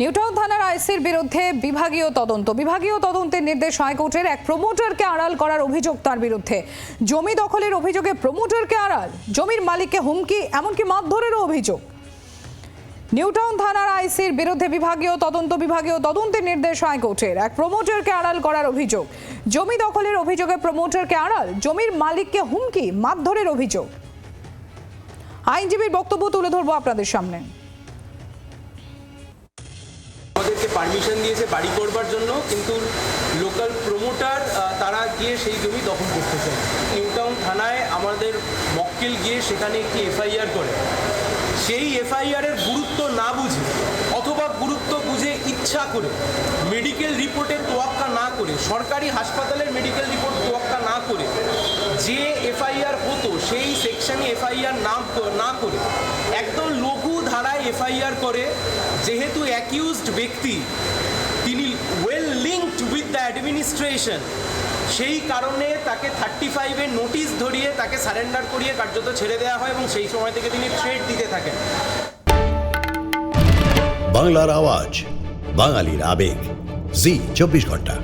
নিউটাউন থানার আইসির বিরুদ্ধে বিভাগীয় তদন্ত। বিভাগীয় তদন্তের নির্দেশ হাইকোর্টের এক প্রমোটারকে আড়াল করার অভিযোগ তার বিরুদ্ধে। জমি দখলের অভিযোগে প্রমোটারকে আড়াল। জমির মালিককে হুমকি, এমনকি মারধরেরও অভিযোগ। নিউটাউন থানার আইসির বিরুদ্ধে বিভাগীয় তদন্ত, বিভাগীয় তদন্তের নির্দেশ হাইকোর্টের। এক প্রমোটারকে আড়াল করার অভিযোগ। জমি দখলের অভিযোগে প্রমোটারকে আড়াল। জমির মালিককে হুমকি, মারধরের অভিযোগ। আইনজীবীর বক্তব্য তুলে ধরবো আপনাদের সামনে। পারমিশন দিয়েছে বাড়ি করবার জন্য, কিন্তু লোকাল প্রমোটার তারা গিয়ে সেই জমি দখল করতে চায়। নিউটাউন থানায় আমাদের মক্কেল গিয়ে সেখানে একটি এফআইআর করে। সেই এফআইআরের গুরুত্ব না বুঝে, অথবা গুরুত্ব বুঝে ইচ্ছা করে মেডিকেল রিপোর্টের তোয়াক্কা না করে, সরকারি হাসপাতালের মেডিকেল রিপোর্ট তোয়াক্কা না করে, যে এফআইআর হতো, সেই সেকশনে এফআইআর না না করে একদম লঘু ধারায় এফআইআর করে যেহেতু অ্যাকিউজড ব্যক্তি, তিনি well linked with the administration সেই কারণে তাকে থার্টি ফাইভে নোটিশ ধরিয়ে তাকে সারেন্ডার করিয়ে কার্যত ছেড়ে দেওয়া হয় এবং সেই সময় থেকে তিনি থ্রেড দিতে থাকেন। বাংলার আওয়াজ, বাঙালির আবেগ, জি, চব্বিশ ঘণ্টা।